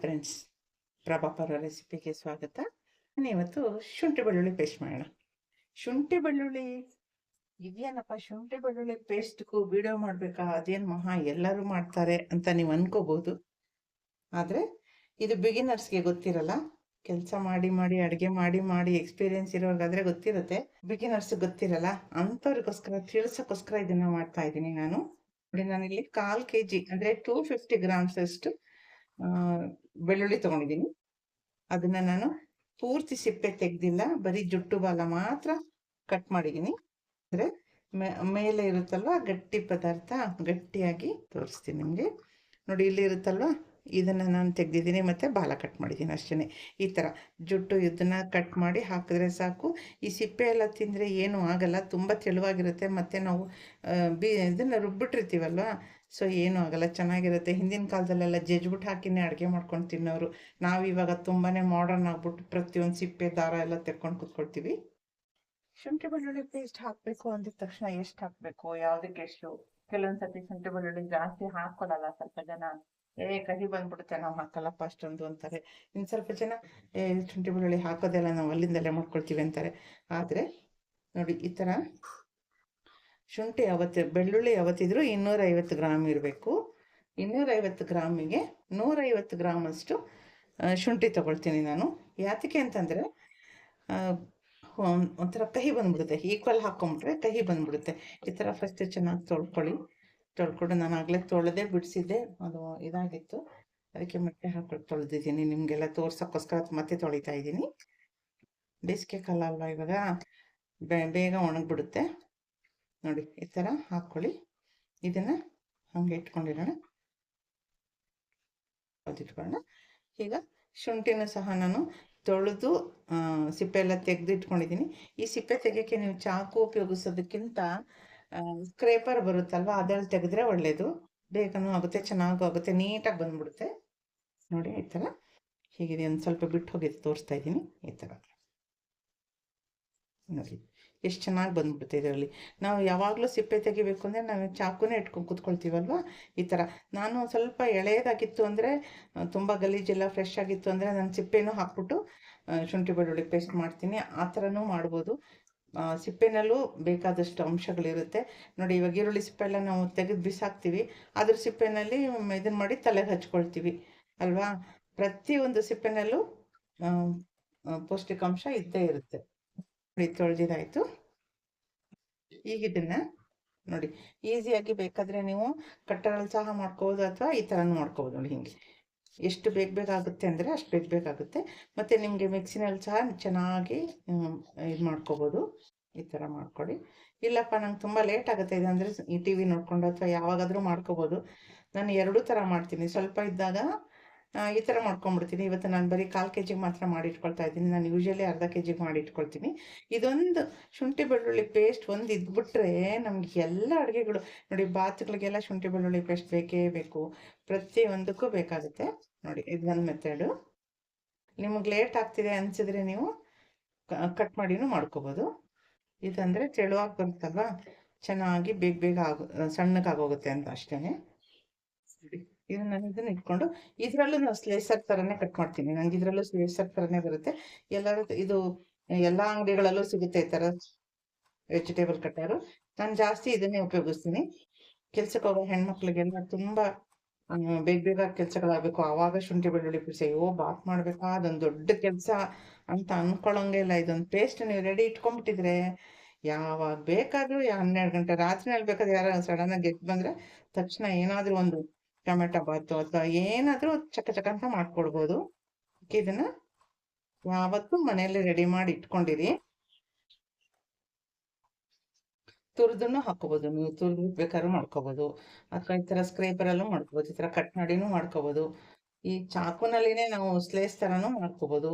Friends ಪ್ರಭಾಪರ ರೆಸಿಪಿಗೆ ಸ್ವಾಗತ. ನಾನು ಇವತ್ತು ಶುಂಠಿ ಬೆಳ್ಳುಳ್ಳಿ ಪೇಸ್ಟ್ ಮಾಡೋಣ. ಶುಂಠಿ ಬೆಳ್ಳುಳ್ಳಿ, ಇದೇನಪ್ಪ ಶುಂಠಿ ಬೆಳ್ಳುಳ್ಳಿ ಪೇಸ್ಟ್ಗೂ ವಿಡಿಯೋ ಮಾಡಬೇಕಾ? ಅದೇನು ಮಹಾ ಎಲ್ಲರೂ ಮಾಡ್ತಾರೆ ಅಂತ ನೀವು ಅನ್ಕೋಬಹುದು ಆದರೆ ಇದು ಬಿಗಿನರ್ಸ್ಗೆ ಗೊತ್ತಿರಲ್ಲ. ಕೆಲಸ ಮಾಡಿ ಮಾಡಿ, ಅಡುಗೆ ಮಾಡಿ ಮಾಡಿ ಎಕ್ಸ್ಪೀರಿಯನ್ಸ್ ಇರೋರ್ಗಾದ್ರೆ ಗೊತ್ತಿರುತ್ತೆ. ಬಿಗಿನರ್ಸ್ ಗೊತ್ತಿರಲ್ಲ. ಅಂಥವ್ರಿಗೋಸ್ಕರ, ತಿಳಿಸೋಕ್ಕೋಸ್ಕರ ಇದನ್ನ ಮಾಡ್ತಾ ಇದ್ದೀನಿ ನಾನು. ನೋಡಿ, ನಾನಿಲ್ಲಿ ಕಾಲು ಕೆ ಜಿ ಅಂದರೆ ಟೂ ಫಿಫ್ಟಿ ಗ್ರಾಮ್ಸ್ ಅಷ್ಟು ಬೆಳ್ಳುಳ್ಳಿ ತಗೊಂಡಿದ್ದೀನಿ. ಅದನ್ನ ನಾನು ಪೂರ್ತಿ ಸಿಪ್ಪೆ ತೆಗ್ದಿಲ್ಲ ಬರೀ ಜುಟ್ಟು ಬಾಲ ಮಾತ್ರ ಕಟ್ ಮಾಡಿದ್ದೀನಿ. ಅಂದರೆ ಮೇಲೆ ಇರುತ್ತಲ್ವ ಗಟ್ಟಿ ಪದಾರ್ಥ ಗಟ್ಟಿಯಾಗಿ ತೋರಿಸ್ತೀನಿ ನಿಮಗೆ. ನೋಡಿ ಇಲ್ಲಿ ಇರುತ್ತಲ್ವಾ? ಇದನ್ನು ನಾನು ತೆಗೆದಿದ್ದೀನಿ ಮತ್ತು ಬಾಲ ಕಟ್ ಮಾಡಿದ್ದೀನಿ ಅಷ್ಟೇ ಈ ಥರ ಜುಟ್ಟು ಇದನ್ನು ಕಟ್ ಮಾಡಿ ಹಾಕಿದ್ರೆ ಸಾಕು. ಈ ಸಿಪ್ಪೆ ಎಲ್ಲ ತಿಂದರೆ ಏನೂ ಆಗಲ್ಲ. ತುಂಬ ತೆಳುವಾಗಿರುತ್ತೆ. ಮತ್ತು ನಾವು ಬಿ, ಇದನ್ನು ರುಬ್ಬಿಟ್ಟಿರ್ತೀವಲ್ವ? ಸೊ ಏನೂ ಆಗಲ್ಲ, ಚೆನ್ನಾಗಿರುತ್ತೆ. ಹಿಂದಿನ ಕಾಲದಲ್ಲೆಲ್ಲ ಜಜ್ಬಿಟ್ಟು ಹಾಕಿನೇ ಅಡುಗೆ ಮಾಡ್ಕೊಂಡು ತಿನ್ನೋರು. ನಾವು ಇವಾಗ ತುಂಬಾ ಮಾಡರ್ನ್ ಆಗ್ಬಿಟ್ಟು ಪ್ರತಿಯೊಂದು ಸಿಪ್ಪೆ, ದಾರ ಎಲ್ಲ ತೆಕ್ಕೊಂಡು ಕುತ್ಕೊಳ್ತೀವಿ. ಶುಂಠಿ ಬೆಳ್ಳುಳ್ಳಿ ಪೇಸ್ಟ್ ಹಾಕಬೇಕು ಅಂದಿದ ತಕ್ಷಣ ಎಷ್ಟು ಹಾಕಬೇಕು? ಯಾವುದಕ್ಕೆ ಎಷ್ಟು? ಕೆಲವೊಂದು ಸತಿ ಶುಂಠಿ ಬೆಳ್ಳುಳ್ಳಿ ಜಾಸ್ತಿ ಹಾಕೊಳ್ಳಲ್ಲ ಸ್ವಲ್ಪ ಜನ, ಏ, ಕಹಿ ಬಂದ್ಬಿಡುತ್ತೆ, ನಾವು ಹಾಕಲ್ಲಪ್ಪ ಅಷ್ಟೊಂದು ಅಂತಾರೆ. ಇನ್ನು ಸ್ವಲ್ಪ ಜನ, ಏ ಶುಂಠಿ ಬೆಳ್ಳುಳ್ಳಿ ಹಾಕೋದೆಲ್ಲ ನಾವು ಅಲ್ಲಿಂದಲೇ ಮಾಡ್ಕೊಳ್ತೀವಿ ಅಂತಾರೆ. ಆದರೆ, ನೋಡಿ, ಈ ಥರ ಶುಂಠಿ ಯಾವತ್ತು, ಬೆಳ್ಳುಳ್ಳಿ ಯಾವತ್ತಿದ್ರು ಇನ್ನೂರೈವತ್ತು ಗ್ರಾಮ್ ಇರಬೇಕು. ಇನ್ನೂರೈವತ್ತು ಗ್ರಾಮಿಗೆ ನೂರೈವತ್ತು ಗ್ರಾಮ್ ಅಷ್ಟು ಶುಂಠಿ ತಗೊಳ್ತೀನಿ ನಾನು. ಯಾತಕ್ಕೆ ಅಂತಂದರೆ ಒಂಥರ ಕಹಿ ಬಂದ್ಬಿಡುತ್ತೆ. ಈಕ್ವಲ್ ಹಾಕ್ಕೊಂಬಿಟ್ರೆ ಕಹಿ ಬಂದ್ಬಿಡುತ್ತೆ. ಈ ಥರ ಫಸ್ಟ್ ಚೆನ್ನಾಗಿ ತೊಳ್ಕೊಳ್ಳಿ. ತೊಳ್ಕೊಂಡು ನಾನು ಆಗಲೇ ತೊಳೆದೇ ಬಿಡಿಸಿದ್ದೆ. ಅದು ಇದಾಗಿತ್ತು. ಅದಕ್ಕೆ ಮತ್ತೆ ಹಾಕೊಂಡು ತೊಳೆದಿದ್ದೀನಿ. ನಿಮಗೆಲ್ಲ ತೋರ್ಸೋಕ್ಕೋಸ್ಕರ ಮತ್ತೆ ತೊಳಿತಾ ಇದ್ದೀನಿ. ಬೇಸಿಗೆ ಕಾಲ ಅಲ್ವಾ ಇವಾಗ? ಬೇಗ ಒಣಗಿಬಿಡುತ್ತೆ. ನೋಡಿ, ಈ ಥರ ಹಾಕ್ಕೊಳ್ಳಿ. ಇದನ್ನು ಹಂಗೆ ಇಟ್ಕೊಂಡಿರೋಣ. ಇಟ್ಕೊಳ್ಳೋಣ. ಈಗ ಶುಂಠಿನ ಸಹ ನಾನು ತೊಳೆದು ಸಿಪ್ಪೆ ಎಲ್ಲ ತೆಗೆದು ಇಟ್ಕೊಂಡಿದ್ದೀನಿ. ಈ ಸಿಪ್ಪೆ ತೆಗೆಯೋಕ್ಕೆ ನೀವು ಚಾಕು ಉಪಯೋಗಿಸೋದಕ್ಕಿಂತ ಸ್ಕ್ರೇಪರ್ ಬರುತ್ತಲ್ವ, ಅದರಲ್ಲಿ ತೆಗೆದ್ರೆ ಒಳ್ಳೆಯದು ಬೇಗನೂ ಆಗುತ್ತೆ, ಚೆನ್ನಾಗೂ ಆಗುತ್ತೆ, ನೀಟಾಗಿ ಬಂದ್ಬಿಡುತ್ತೆ. ನೋಡಿ, ಈ ಥರ ಹೀಗಿದೆ, ಒಂದು ಸ್ವಲ್ಪ ಬಿಟ್ಟು ಹೋಗಿದ್ದು ತೋರಿಸ್ತಾ ಇದ್ದೀನಿ. ಈ ಥರ ನೋಡಿ. ಎಷ್ಟು ಚೆನ್ನಾಗಿ ಬಂದ್ಬಿಡುತ್ತೆ ಇದರಲ್ಲಿ ನಾವು ಯಾವಾಗಲೂ ಸಿಪ್ಪೆ ತೆಗಿಬೇಕು ಅಂದರೆ ನಾವು ಚಾಕುನೇ ಇಟ್ಕೊಂಡು ಕೂತ್ಕೊಳ್ತೀವಲ್ವ? ಈ ಥರ ನಾನು ಸ್ವಲ್ಪ ಎಳೆಯದಾಗಿತ್ತು ಅಂದರೆ ತುಂಬ ಗಲೀಜೆಲ್ಲ ಫ್ರೆಶ್ ಆಗಿತ್ತು ಅಂದರೆ ನಾನು ಸಿಪ್ಪೆನೂ ಹಾಕ್ಬಿಟ್ಟು ಶುಂಠಿ ಬೆಳ್ಳುಳ್ಳಿ ಪೇಸ್ಟ್ ಮಾಡ್ತೀನಿ. ಆ ಥರನೂ ಮಾಡ್ಬೋದು. ಸಿಪ್ಪೆನಲ್ಲೂ ಬೇಕಾದಷ್ಟು ಅಂಶಗಳಿರುತ್ತೆ. ನೋಡಿ, ಇವಾಗ ಈರುಳ್ಳಿ ಸಿಪ್ಪೆ ಎಲ್ಲ ನಾವು ತೆಗೆದು ಬಿಸಾಕ್ತೀವಿ. ಅದ್ರ ಸಿಪ್ಪೆನಲ್ಲಿ ಇದನ್ನ ಮಾಡಿ ತಲೆಗೆ ಹಚ್ಕೊಳ್ತೀವಿ. ಅಲ್ವಾ? ಪ್ರತಿಯೊಂದು ಸಿಪ್ಪೆನಲ್ಲೂ ಪೌಷ್ಟಿಕಾಂಶ ಇದ್ದೇ ಇರುತ್ತೆ. ನೋಡಿ ತೊಳೆದಿದ್ದಾಯ್ತು ಈಗ ಇದನ್ನ ನೋಡಿ ಈಸಿಯಾಗಿ ಬೇಕಾದ್ರೆ ನೀವು ಕಟ್ಟರಲ್ಲಿ ಸಹ ಮಾಡ್ಕೋಬೋದು ಅಥವಾ ಈ ಥರನೂ ಮಾಡ್ಕೋಬೋದು ನೋಡಿ ಹಿಂಗೆ. ಎಷ್ಟು ಬೇಗ ಬೇಕಾಗುತ್ತೆ ಅಂದರೆ ಅಷ್ಟು ಬೇಗ ಬೇಕಾಗುತ್ತೆ ಮತ್ತು ನಿಮಗೆ ಮಿಕ್ಸಿನಲ್ಲಿ ಸಹ ಚೆನ್ನಾಗಿ ಇದು ಮಾಡ್ಕೋಬೋದು. ಈ ಥರ ಮಾಡ್ಕೊಳ್ಳಿ ಇಲ್ಲಪ್ಪ, ನಂಗೆ ತುಂಬ ಲೇಟ್ ಆಗುತ್ತೆ. ಇದಂದರೆ ಈ ಟಿ ವಿ ನೋಡ್ಕೊಂಡು ಅಥವಾ ಯಾವಾಗಾದರೂ ಮಾಡ್ಕೋಬೋದು. ನಾನು ಎರಡೂ ಥರ ಮಾಡ್ತೀನಿ. ಸ್ವಲ್ಪ ಇದ್ದಾಗ ಈ ಥರ ಮಾಡ್ಕೊಂಡ್ಬಿಡ್ತೀನಿ. ಇವತ್ತು ನಾನು ಬರೀ ಕಾಲು ಕೆ ಜಿಗೆ ಮಾತ್ರ ಮಾಡಿ ಇಟ್ಕೊಳ್ತಾ ಇದ್ದೀನಿ. ನಾನು ಯೂಶಲಿ ಅರ್ಧ ಕೆ ಜಿಗೆ ಮಾಡಿ ಇಟ್ಕೊಳ್ತೀನಿ ಇದೊಂದು ಶುಂಠಿ ಬೆಳ್ಳುಳ್ಳಿ ಪೇಸ್ಟ್ ಒಂದು ಇದ್ಬಿಟ್ರೆ ನಮ್ಗೆ ಎಲ್ಲ ಅಡುಗೆಗಳು, ನೋಡಿ ಬಾತುಗಳಿಗೆಲ್ಲ ಶುಂಠಿ ಬೆಳ್ಳುಳ್ಳಿ ಪೇಸ್ಟ್ ಬೇಕೇ ಬೇಕು. ಪ್ರತಿಯೊಂದಕ್ಕೂ ಬೇಕಾಗುತ್ತೆ. ನೋಡಿ, ಇದು ಇದೊಂದು ಮೆಥಡು ನಿಮಗೆ ಲೇಟ್ ಆಗ್ತಿದೆ ಅನಿಸಿದ್ರೆ ನೀವು ಕಟ್ ಮಾಡಿನೂ ಮಾಡ್ಕೋಬೋದು. ಇದಂದರೆ ತೆಳುವಾಗಿ ಬರುತ್ತಲ್ವಾ ಚೆನ್ನಾಗಿ ಬೇಗ ಬೇಗ ಆಗೋ ಸಣ್ಣಕ್ಕಾಗೋಗುತ್ತೆ ಅಂತ ಅಷ್ಟೇ ನೋಡಿ ಇದನ್ನ ನಾನು ಇದನ್ನ ಇಟ್ಕೊಂಡು ಇದರಲ್ಲೂ ನಾವು ಸ್ಲೇಸರ್ ಥರನೇ ಕಟ್ ಮಾಡ್ತೀನಿ ನಂಗೆ ಇದರಲ್ಲೂ ಸ್ಲೇಸರ್ ಥರನೇ ಬರುತ್ತೆ. ಎಲ್ಲರೂ ಇದು ಎಲ್ಲ ಅಂಗಡಿಗಳಲ್ಲೂ ಸಿಗುತ್ತೆ ಈ ಥರ ವೆಜಿಟೇಬಲ್ ಕಟ್ಟರು ನಾನು ಜಾಸ್ತಿ ಇದನ್ನೇ ಉಪಯೋಗಿಸ್ತೀನಿ. ಕೆಲ್ಸಕ್ಕೆ ಹೋಗೋ ಹೆಣ್ಮಕ್ಳಿಗೆಲ್ಲ ತುಂಬ ಬೇಗ ಬೇಗ ಕೆಲಸಗಳಾಗಬೇಕು. ಆವಾಗ ಶುಂಠಿ ಬೆಳ್ಳುಳ್ಳಿ ಪೇಸ್ಟ್ ಅಯ್ಯೋ ಬಾತ್ ಮಾಡ್ಬೇಕಾ. ಅದೊಂದು ದೊಡ್ಡ ಕೆಲಸ ಅಂತ ಅನ್ಕೊಳ್ಳೋಂಗೆ ಇಲ್ಲ. ಇದೊಂದು ಪೇಸ್ಟ್ ನೀವು ರೆಡಿ ಇಟ್ಕೊಂಡ್ಬಿಟ್ಟಿದ್ರೆ ಯಾವಾಗ ಬೇಕಾದ್ರೂ ಹನ್ನೆರಡು ಗಂಟೆ ರಾತ್ರಿನಲ್ಲಿ ಬೇಕಾದ್ರೆ ಯಾರು ಸಡನ್ ಆಗಿ ಗೆದ್ದು ಬಂದ್ರೆ ತಕ್ಷಣ ಏನಾದ್ರೂ ಒಂದು ಟೊಮೆಟೊ ಬಾತು ಅಥವಾ ಏನಾದ್ರೂ ಚಕ ಚಕ ಅಂತ ಮಾಡ್ಕೊಡ್ಬೋದು ಇದನ್ನ ಯಾವತ್ತೂ ಮನೆಯಲ್ಲಿ ರೆಡಿ ಮಾಡಿ ಇಟ್ಕೊಂಡಿರಿ. ತುರಿದನ್ನು ಹಾಕೋಬಹುದು ನೀವು ತುರಿದು ಬೇಕಾದ್ರೂ ಮಾಡ್ಕೋಬೋದು. ಅಥವಾ ಈ ತರ ಸ್ಕ್ರೇಪರ್ ಅಲ್ಲೂ ಮಾಡ್ಕೋಬಹುದು ಈ ತರ ಕಟ್ ಮಾಡಿನೂ ಮಾಡ್ಕೋಬೋದು. ಈ ಚಾಕುನಲ್ಲಿನೇ ನಾವು ಸ್ಲೇಸ್ ತರನು ಮಾಡ್ಕೋಬೋದು.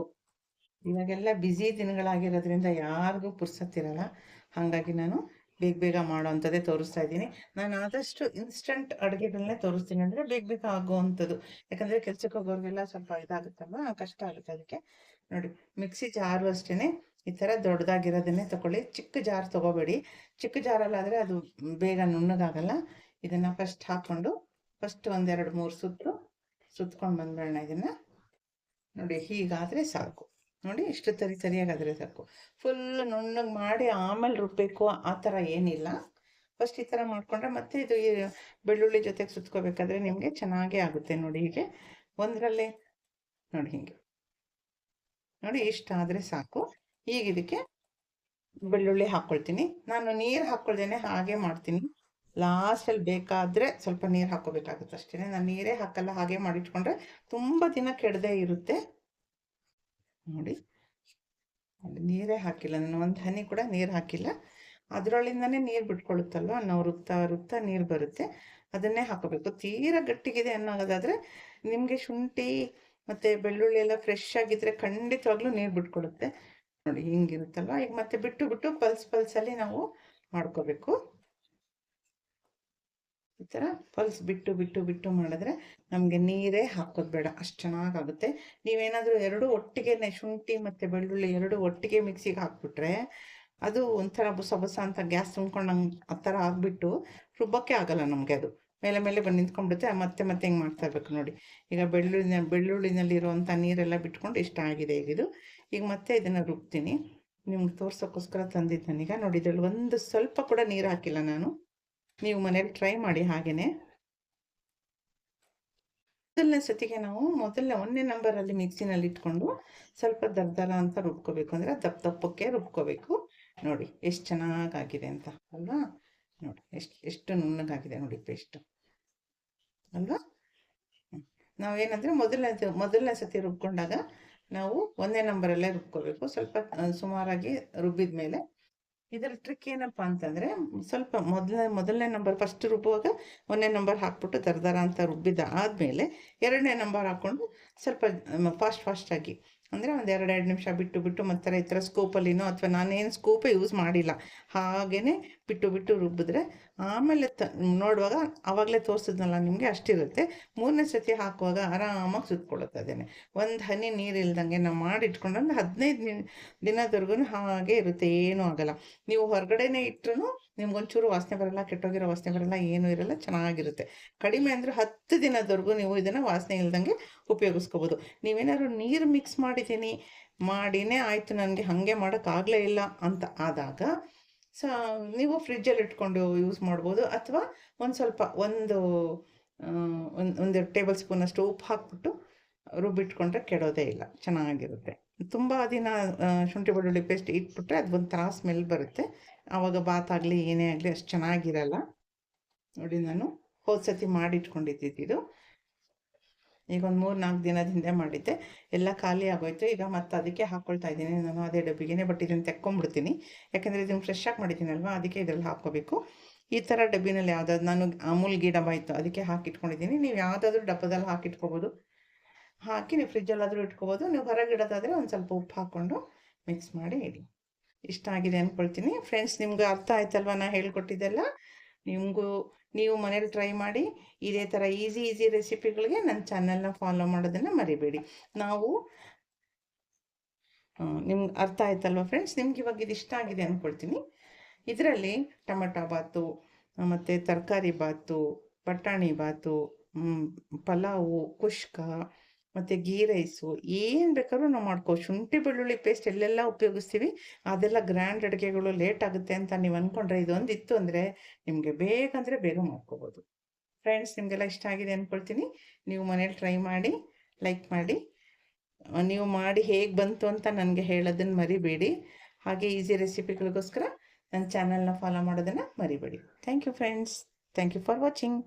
ಇವಾಗೆಲ್ಲ ಬ್ಯುಸಿ ದಿನಗಳಾಗಿರೋದ್ರಿಂದ ಯಾರಿಗೂ ಪುರ್ಸತ್ತಿರಲ್ಲ ಹಾಗಾಗಿ ನಾನು ಬೇಗ ಬೇಗ ಮಾಡೋ ಅಂಥದ್ದೇ ತೋರಿಸ್ತಾ ಇದ್ದೀನಿ. ನಾನು ಆದಷ್ಟು ಇನ್ಸ್ಟಂಟ್ ಅಡುಗೆಗಳನ್ನೇ ತೋರಿಸ್ತೀನಿ ಅಂದರೆ ಬೇಗ ಬೇಗ ಆಗುವಂಥದ್ದು. ಯಾಕಂದರೆ ಕೆಲ್ಸಕ್ಕೆ ಹೋಗೋರಿಗೆಲ್ಲ ಸ್ವಲ್ಪ ಇದಾಗುತ್ತಲ್ವ? ಕಷ್ಟ ಆಗುತ್ತೆ ಅದಕ್ಕೆ. ನೋಡಿ, ಮಿಕ್ಸಿ ಜಾರು ಅಷ್ಟೇ ಈ ಥರ ದೊಡ್ಡದಾಗಿರೋದನ್ನೇ ತಗೊಳ್ಳಿ ಚಿಕ್ಕ ಜಾರ್ ತೊಗೋಬೇಡಿ. ಚಿಕ್ಕ ಜಾರಲ್ಲಾದರೆ ಅದು ಬೇಗ ನುಣ್ಣಗಾಗಲ್ಲ. ಇದನ್ನು ಫಸ್ಟ್ ಹಾಕ್ಕೊಂಡು ಫಸ್ಟ್ ಒಂದೆರಡು ಮೂರು ಸುತ್ತು, ಸುತ್ಕೊಂಡು ಬಂದ್ಬಿಡೋಣ ಇದನ್ನು. ನೋಡಿ, ಹೀಗಾದರೆ ಸಾಕು. ನೋಡಿ ಇಷ್ಟು ತರಿ ಸರಿಯಾಗಾದರೆ ಸಾಕು. ಫುಲ್ ನುಣ್ಣಗೆ ಮಾಡಿ ಆಮೇಲೆ ರುಬ್ಬಬೇಕು ಆ ಥರ ಏನಿಲ್ಲ. ಫಸ್ಟ್ ಈ ಥರ ಮಾಡಿಕೊಂಡ್ರೆ ಮತ್ತೆ ಇದು ಬೆಳ್ಳುಳ್ಳಿ ಜೊತೆಗೆ ಸುತ್ಕೋಬೇಕಾದ್ರೆ ನಿಮಗೆ ಚೆನ್ನಾಗೇ ಆಗುತ್ತೆ ನೋಡಿ ಹೀಗೆ. ಒಂದರಲ್ಲೇ ನೋಡಿ ಹೀಗೆ. ನೋಡಿ ಇಷ್ಟು ಆದರೆ ಸಾಕು. ಈಗ ಇದಕ್ಕೆ ಬೆಳ್ಳುಳ್ಳಿ ಹಾಕ್ಕೊಳ್ತೀನಿ ನಾನು ನೀರು ಹಾಕ್ಕೊಳ್ದೇನೆ ಹಾಗೆ ಮಾಡ್ತೀನಿ. ಲಾಸ್ಟಲ್ಲಿ ಬೇಕಾದರೆ ಸ್ವಲ್ಪ ನೀರು ಹಾಕ್ಕೋಬೇಕಾಗುತ್ತೆ ಅಷ್ಟೇ ನಾನು ನೀರೇ ಹಾಕಲ್ಲ, ಹಾಗೆ ಮಾಡಿಟ್ಕೊಂಡ್ರೆ ತುಂಬ ದಿನ ಕೆಡದೆ ಇರುತ್ತೆ. ನೋಡಿ. ನೀರೇ ಹಾಕಿಲ್ಲ. ನಾನು ಒಂದು ಹನಿ ಕೂಡ ನೀರು ಹಾಕಿಲ್ಲ. ಅದರೊಳಿಂದನೇ ನೀರು ಬಿಟ್ಕೊಳುತ್ತಲ್ವ ನಾವು ರುಬ್ತಾ ರುಬ್ತಾ ನೀರು ಬರುತ್ತೆ. ಅದನ್ನೇ ಹಾಕೋಬೇಕು. ತೀರಾ ಗಟ್ಟಿಗಿದೆ ಅನ್ನೋದಾದರೆ ನಿಮಗೆ ಶುಂಠಿ ಮತ್ತು ಬೆಳ್ಳುಳ್ಳಿ ಎಲ್ಲ ಫ್ರೆಶ್ ಆಗಿದ್ದರೆ ಖಂಡಿತವಾಗ್ಲೂ ನೀರು ಬಿಟ್ಕೊಳ್ಳುತ್ತೆ. ನೋಡಿ, ಹಿಂಗಿರುತ್ತಲ್ವ? ಈಗ ಮತ್ತೆ ಬಿಟ್ಟು ಬಿಟ್ಟು ಪಲ್ಸ್ ಪಲ್ಸಲ್ಲಿ ನಾವು ಮಾಡ್ಕೋಬೇಕು. ಈ ಥರ ಪಲ್ಸ್ ಬಿಟ್ಟು ಬಿಟ್ಟು ಬಿಟ್ಟು ಮಾಡಿದ್ರೆ ನಮಗೆ ನೀರೇ ಹಾಕೋದು ಬೇಡ. ಅಷ್ಟು ಚೆನ್ನಾಗಾಗುತ್ತೆ. ನೀವೇನಾದರೂ ಎರಡು ಒಟ್ಟಿಗೆ ಶುಂಠಿ ಮತ್ತು ಬೆಳ್ಳುಳ್ಳಿ ಎರಡು ಒಟ್ಟಿಗೆ ಮಿಕ್ಸಿಗೆ ಹಾಕ್ಬಿಟ್ರೆ ಅದು ಒಂಥರ ಬುಸ ಬುಸ ಅಂತ ಗ್ಯಾಸ್ ತುಂಬ್ಕೊಂಡಂಗೆ ಆ ಥರ ಆಗಿಬಿಟ್ಟು ರುಬ್ಬಕ್ಕೆ ಆಗಲ್ಲ ನಮಗೆ ಅದು. ಮೇಲೆ ಮೇಲೆ ಬಂದು ನಿಂತ್ಕೊಂಡ್ಬಿಡುತ್ತೆ. ಮತ್ತೆ ಮತ್ತೆ ಹಿಂಗೆ ಮಾಡ್ತಾ ಇರಬೇಕು ನೋಡಿ. ಈಗ ಬೆಳ್ಳುಳ್ಳಿನ ಬೆಳ್ಳುಳ್ಳಿನಲ್ಲಿರುವಂಥ ನೀರೆಲ್ಲ ಬಿಟ್ಕೊಂಡು ಇಷ್ಟ ಆಗಿದೆ ಈಗ ಇದು ಈಗ ಮತ್ತೆ ಇದನ್ನು ರುಬ್ತೀನಿ. ನಿಮ್ಗೆ ತೋರ್ಸೋಕ್ಕೋಸ್ಕರ ತಂದಿದ್ದು ನಾನೀಗ ನೋಡಿ. ಇದರಲ್ಲಿ ಒಂದು ಸ್ವಲ್ಪ ಕೂಡ ನೀರು ಹಾಕಿಲ್ಲ ನಾನು. ನೀವು ಮನೇಲಿ ಟ್ರೈ ಮಾಡಿ ಹಾಗೆಯೇ ಮೊದಲನೇ ಸತಿಗೆ ನಾವು ಮೊದಲನೇ ಒಂದನೇ ನಂಬರಲ್ಲಿ ಮಿಕ್ಸಿನಲ್ಲಿ ಇಟ್ಕೊಂಡು ಸ್ವಲ್ಪ ದರ್ದರ ಅಂತ ರುಬ್ಕೋಬೇಕು. ಅಂದರೆ ದಪ್ಪ ದಪ್ಪಕ್ಕೆ ರುಬ್ಕೋಬೇಕು. ನೋಡಿ ಎಷ್ಟು ಚೆನ್ನಾಗಾಗಿದೆ ಅಂತ ಅಲ್ವಾ? ನೋಡಿ ಎಷ್ಟು ಎಷ್ಟು ನುಣ್ಣಗಾಗಿದೆ ನೋಡಿ ಪೇಸ್ಟು ಅಲ್ವಾ? ನಾವೇನಂದರೆ ಮೊದಲನೇ ಮೊದಲನೇ ಸತಿ ರುಬ್ಕೊಂಡಾಗ ನಾವು ಒಂದೇ ನಂಬರಲ್ಲೇ ರುಬ್ಕೋಬೇಕು. ಸ್ವಲ್ಪ ಸುಮಾರಾಗಿ ರುಬ್ಬಿದ ಮೇಲೆ ಇದರ ಟ್ರಿಕ್ ಏನಪ್ಪ ಅಂತಂದರೆ, ಸ್ವಲ್ಪ ಮೊದಲನೇ ಮೊದಲನೇ ನಂಬರ್ ಫಸ್ಟ್ ರುಬ್ಬುವಾಗ ಒಂದನೇ ನಂಬರ್ ಹಾಕ್ಬಿಟ್ಟು ದರ ಅಂತ ರುಬ್ಬಿದ ಆದಮೇಲೆ ಎರಡನೇ ನಂಬರ್ ಹಾಕ್ಕೊಂಡು ಸ್ವಲ್ಪ ಫಾಸ್ಟ್ ಫಾಸ್ಟಾಗಿ ಅಂದರೆ ಒಂದು ಎರಡು ಎರಡು ನಿಮಿಷ ಬಿಟ್ಟು ಬಿಟ್ಟು ಮತ್ತೆ ಈ ಥರ ಸ್ಕೋಪಲ್ಲಿನೋ ಅಥವಾ ನಾನೇನು ಸ್ಕೋಪೇ ಯೂಸ್ ಮಾಡಿಲ್ಲ ಹಾಗೇ ಬಿಟ್ಟು ಬಿಟ್ಟು ರುಬ್ಬಿದ್ರೆ ಆಮೇಲೆ ತ, ನೋಡುವಾಗ ಆವಾಗಲೇ ತೋರಿಸಿದ್ನಲ್ಲ ನಿಮಗೆ ಅಷ್ಟಿರುತ್ತೆ. ಮೂರನೇ ಸತಿ ಹಾಕುವಾಗ ಆರಾಮಾಗಿ ಸುತ್ಕೊಳ್ಳುತ್ತೆ ಅದೇನೆ ಒಂದು ಹನಿ ನೀರು ಇಲ್ದಂಗೆ ನಾವು ಮಾಡಿಟ್ಕೊಂಡ್ರೆ ಒಂದು ಹದಿನೈದು ದಿನದವರೆಗೂ ಹಾಗೆ ಇರುತ್ತೆ, ಏನೂ ಆಗಲ್ಲ. ನೀವು ಹೊರಗಡೆನೇ ಇಟ್ಟರು ನಿಮ್ಗೊಂಚೂರು ವಾಸನೆ ಬರಲ್ಲ, ಕೆಟ್ಟೋಗಿರೋ ವಾಸನೆ ಬರಲ್ಲ, ಏನೂ ಇರಲ್ಲ, ಚೆನ್ನಾಗಿರುತ್ತೆ. ಕಡಿಮೆ ಅಂದರೆ ಹತ್ತು ದಿನದವರೆಗೂ ನೀವು ಇದನ್ನು ವಾಸನೆ ಇಲ್ದಂಗೆ ಉಪಯೋಗಿಸ್ಕೋಬೋದು. ನೀವೇನಾದ್ರು ನೀರು ಮಿಕ್ಸ್ ಮಾಡಿದ್ದೀನಿ, ಮಾಡಿನೇ ಆಯಿತು, ನನಗೆ ಹಾಗೆ ಮಾಡೋಕ್ಕಾಗಲೇ ಇಲ್ಲ ಅಂತ ಆದಾಗ ಸೊ ನೀವು ಫ್ರಿಜ್ಜಲ್ಲಿ ಇಟ್ಕೊಂಡು ಯೂಸ್ ಮಾಡ್ಬೋದು. ಅಥವಾ ಒಂದು ಸ್ವಲ್ಪ ಒಂದು ಒಂದು ಒಂದು ಟೇಬಲ್ ಸ್ಪೂನಷ್ಟು ಉಪ್ಪು ಹಾಕ್ಬಿಟ್ಟು ರುಬ್ಬಿಟ್ಕೊಂಡ್ರೆ ಕೆಡೋದೇ ಇಲ್ಲ. ಚೆನ್ನಾಗಿರುತ್ತೆ. ತುಂಬ ದಿನ ಶುಂಠಿ ಬೆಳ್ಳುಳ್ಳಿ ಪೇಸ್ಟ್ ಇಟ್ಬಿಟ್ರೆ ಅದು ಒಂಥರ ಸ್ಮೆಲ್ ಬರುತ್ತೆ. ಆವಾಗ ಬಾತ್ ಏನೇ ಆಗಲಿ ಅಷ್ಟು ಚೆನ್ನಾಗಿರಲ್ಲ. ನೋಡಿ ನಾನು ಹೋದ ಸತಿ ಮಾಡಿಟ್ಕೊಂಡಿದ್ದಿದ್ದು ಈಗ ಒಂದು ಮೂರು ನಾಲ್ಕು ದಿನದ ಹಿಂದೆ ಮಾಡಿದ್ದೆ. ಎಲ್ಲ ಖಾಲಿ ಆಗೋಯ್ತು. ಈಗ ಮತ್ತೆ ಅದಕ್ಕೆ ಹಾಕ್ಕೊಳ್ತಾ ಇದ್ದೀನಿ. ನಾನು ಅದೇ ಡಬ್ಬಿಗೆ ಬಟ್ ಇದನ್ನು ತೆಕ್ಕೊಂಬಿಡ್ತೀನಿ. ಯಾಕೆಂದರೆ ಇದನ್ನು ಫ್ರೆಶ್ ಆಗಿ ಮಾಡಿದ್ದೀನಲ್ವ? ಅದಕ್ಕೆ ಇದರಲ್ಲಿ ಹಾಕ್ಕೋಬೇಕು. ಈ ಥರ ಡಬ್ಬಿನಲ್ಲಿ ಯಾವುದಾದ್ರು ನಾನು ಅಮೂಲ್ ಡಬ್ಬ ಇತ್ತು ಅದಕ್ಕೆ ಹಾಕಿಟ್ಕೊಂಡಿದ್ದೀನಿ. ನೀವು ಯಾವುದಾದ್ರೂ ಡಬ್ಬದಲ್ಲಿ ಹಾಕಿಟ್ಕೋಬೋದು. ಹಾಕಿ ನೀವು ಫ್ರಿಜ್ಜಲ್ಲಾದರೂ ಇಟ್ಕೋಬೋದು. ನೀವು ಹೊರಗಿಡೋದಾದರೆ ಒಂದು ಸ್ವಲ್ಪ ಉಪ್ಪು ಹಾಕ್ಕೊಂಡು ಮಿಕ್ಸ್ ಮಾಡಿ ಇಡಿ. ಇಷ್ಟ ಆಗಿದೆ ಅಂದ್ಕೊಳ್ತೀನಿ ಫ್ರೆಂಡ್ಸ್ ನಿಮ್ಗೆ ಅರ್ಥ ಆಯ್ತಲ್ವ ನಾ ಹೇಳ್ಕೊಟ್ಟಿದ್ದೆಲ್ಲ? ನಿಮಗೂ, ನೀವು ಮನೇಲಿ ಟ್ರೈ ಮಾಡಿ ಇದೇ ಥರ ಈಸಿ ಈಸಿ ರೆಸಿಪಿಗಳಿಗೆ ನನ್ನ ಚಾನಲ್ನ ಫಾಲೋ ಮಾಡೋದನ್ನು ಮರಿಬೇಡಿ. ನಾವು ನಿಮ್ಗೆ ಅರ್ಥ ಆಯ್ತಲ್ವ ಫ್ರೆಂಡ್ಸ್ ನಿಮ್ಗೆ ಇವಾಗ ಇದು ಇಷ್ಟ ಆಗಿದೆ ಅಂದ್ಕೊಳ್ತೀನಿ ಇದರಲ್ಲಿ ಟೊಮೆಟೊ ಬಾತು, ಮತ್ತು ತರಕಾರಿ ಬಾತು, ಬಟಾಣಿ ಬಾತು ಪಲಾವು, ಕುಷ್ಕ ಮತ್ತು ಗೀ ರೈಸು ಏನು ಬೇಕಾದ್ರೂ ನಾವು ಮಾಡ್ಕೋ, ಶುಂಠಿ, ಬೆಳ್ಳುಳ್ಳಿ ಪೇಸ್ಟ್ ಎಲ್ಲೆಲ್ಲ ಉಪಯೋಗಿಸ್ತೀವಿ. ಅದೆಲ್ಲ ಗ್ರ್ಯಾಂಡ್ ಅಡುಗೆಗಳು ಲೇಟ್ ಆಗುತ್ತೆ ಅಂತ ನೀವು ಅಂದ್ಕೊಂಡ್ರೆ ಇದೊಂದು ಇತ್ತು ಅಂದರೆ ನಿಮಗೆ ಬೇಕಂದರೆ ಬೇಗ ಮಾಡ್ಕೋಬೋದು. ಫ್ರೆಂಡ್ಸ್ ನಿಮಗೆಲ್ಲ ಇಷ್ಟ ಆಗಿದೆ ಅಂದ್ಕೊಳ್ತೀನಿ ನೀವು ಮನೇಲಿ ಟ್ರೈ ಮಾಡಿ ಲೈಕ್ ಮಾಡಿ. ನೀವು ಮಾಡಿ ಹೇಗೆ ಬಂತು ಅಂತ ನನಗೆ ಹೇಳೋದನ್ನು ಮರಿಬೇಡಿ. ಹಾಗೆ ಈಸಿ ರೆಸಿಪಿಗಳಿಗೋಸ್ಕರ ನನ್ನ ಚಾನಲ್ನ ಫಾಲೋ ಮಾಡೋದನ್ನು ಮರಿಬೇಡಿ. Thank you friends thank you for watching